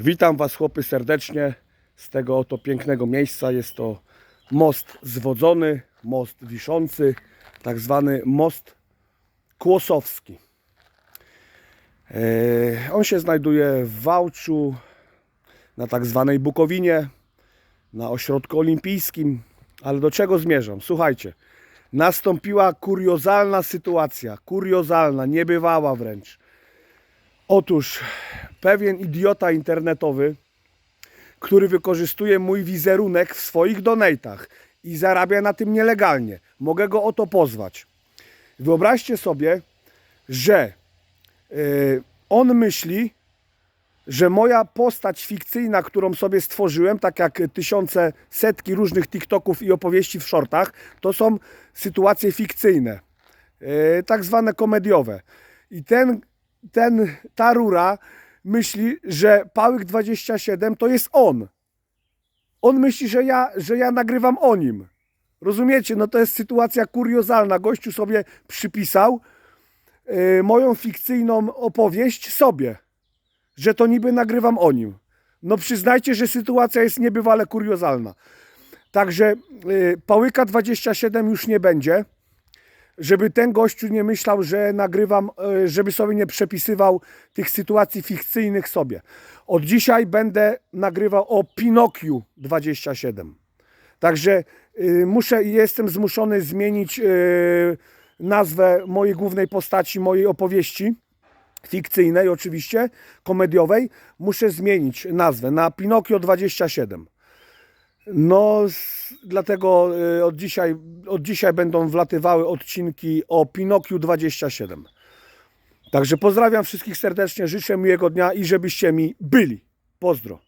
Witam Was chłopy serdecznie z tego oto pięknego miejsca. Jest to most zwodzony, most wiszący, tak zwany most Kłosowski. E, On się znajduje w Wałczu, na tak zwanej Bukowinie, na ośrodku olimpijskim. Ale do czego zmierzam? Słuchajcie, nastąpiła kuriozalna sytuacja, kuriozalna, niebywała wręcz. Otóż pewien idiota internetowy, który wykorzystuje mój wizerunek w swoich donatach i zarabia na tym nielegalnie. Mogę go o to pozwać. Wyobraźcie sobie, że yy, on myśli, że moja postać fikcyjna, którą sobie stworzyłem, tak jak tysiące, setki różnych TikToków i opowieści w shortach, to są sytuacje fikcyjne, yy, tak zwane komediowe. I ten, ten, ta rura myśli, że Pałyk 27 to jest on. On myśli, że ja, że ja nagrywam o nim. Rozumiecie? No to jest sytuacja kuriozalna. Gościu sobie przypisał yy, moją fikcyjną opowieść sobie że to niby nagrywam o nim. No przyznajcie, że sytuacja jest niebywale kuriozalna. Także y, Pałyka 27 już nie będzie, żeby ten gościu nie myślał, że nagrywam, y, żeby sobie nie przepisywał tych sytuacji fikcyjnych sobie. Od dzisiaj będę nagrywał o Pinokiu 27. Także y, muszę, jestem zmuszony zmienić y, nazwę mojej głównej postaci, mojej opowieści fikcyjnej oczywiście, komediowej, muszę zmienić nazwę na Pinokio 27. No, s- dlatego y, od dzisiaj, od dzisiaj będą wlatywały odcinki o Pinokiu 27. Także pozdrawiam wszystkich serdecznie, życzę miłego dnia i żebyście mi byli. Pozdro.